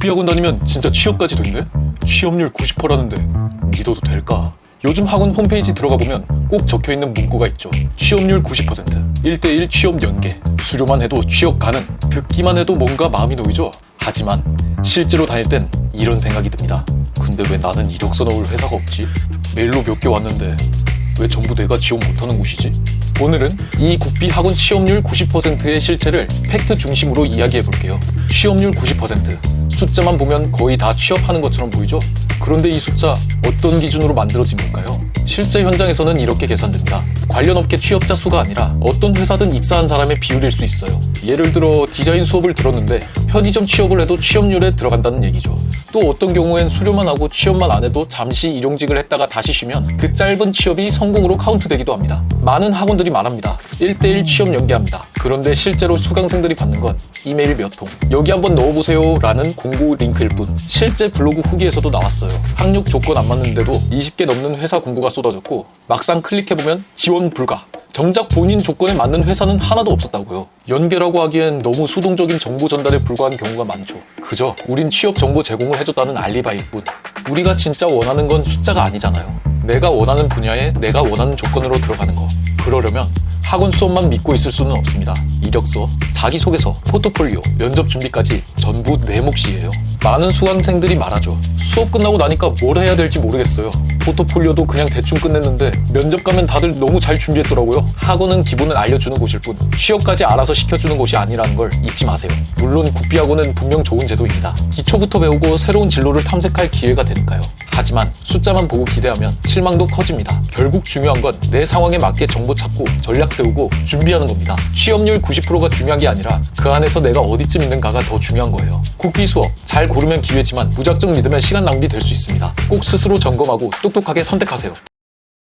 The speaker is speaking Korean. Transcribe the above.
국비학원 다니면 진짜 취업까지 된대? 취업률 90%라는데 믿어도 될까? 요즘 학원 홈페이지 들어가 보면 꼭 적혀 있는 문구가 있죠. 취업률 90%, 1대1 취업 연계. 수료만 해도 취업 가능. 듣기만 해도 뭔가 마음이 놓이죠. 하지만 실제로 다닐 땐 이런 생각이 듭니다. 근데 왜 나는 이력서 넣을 회사가 없지? 메일로 몇 개 왔는데 왜 전부 내가 지원 못하는 곳이지? 오늘은 이 국비 학원 취업률 90%의 실체를 팩트 중심으로 이야기해 볼게요. 취업률 90%. 숫자만 보면 거의 다 취업하는 것처럼 보이죠? 그런데 이 숫자 어떤 기준으로 만들어진 걸까요? 실제 현장에서는 이렇게 계산됩니다. 관련 업계 취업자 수가 아니라 어떤 회사든 입사한 사람의 비율일 수 있어요. 예를 들어 디자인 수업을 들었는데 편의점 취업을 해도 취업률에 들어간다는 얘기죠. 또 어떤 경우엔 수료만 하고 취업만 안 해도 잠시 일용직을 했다가 다시 쉬면 그 짧은 취업이 성공으로 카운트되기도 합니다. 많은 학원들이 말합니다. 1대1 취업 연계합니다. 그런데 실제로 수강생들이 받는 건 이메일 몇 통. 여기 한번 넣어보세요 라는 공고 링크일 뿐. 실제 블로그 후기에서도 나왔어요. 학력 조건 안 맞는데도 20개 넘는 회사 공고가 쏟아졌고 막상 클릭해보면 지원 불가. 정작 본인 조건에 맞는 회사는 하나도 없었다고요. 연계라고 하기엔 너무 수동적인 정보 전달에 불과한 경우가 많죠. 그저 우린 취업 정보 제공을 해줬다는 알리바이일 뿐. 우리가 진짜 원하는 건 숫자가 아니잖아요. 내가 원하는 분야에 내가 원하는 조건으로 들어가는 거. 그러려면 학원 수업만 믿고 있을 수는 없습니다. 이력서, 자기소개서, 포트폴리오, 면접 준비까지 전부 내 몫이에요. 많은 수강생들이 말하죠. 수업 끝나고 나니까 뭘 해야 될지 모르겠어요. 포트폴리오도 그냥 대충 끝냈는데 면접 가면 다들 너무 잘 준비했더라고요. 학원은 기본을 알려주는 곳일 뿐 취업까지 알아서 시켜주는 곳이 아니라는 걸 잊지 마세요. 물론 국비학원은 분명 좋은 제도입니다. 기초부터 배우고 새로운 진로를 탐색할 기회가 되니까요. 하지만 숫자만 보고 기대하면 실망도 커집니다. 결국 중요한 건 내 상황에 맞게 정보 찾고 전략 세우고 준비하는 겁니다. 취업률 90%가 중요한 게 아니라 그 안에서 내가 어디쯤 있는가가 더 중요한 거예요. 국비 수업 잘 고르면 기회지만 무작정 믿으면 시간 낭비 될 수 있습니다. 꼭 스스로 점검하고 똑똑하게 선택하세요.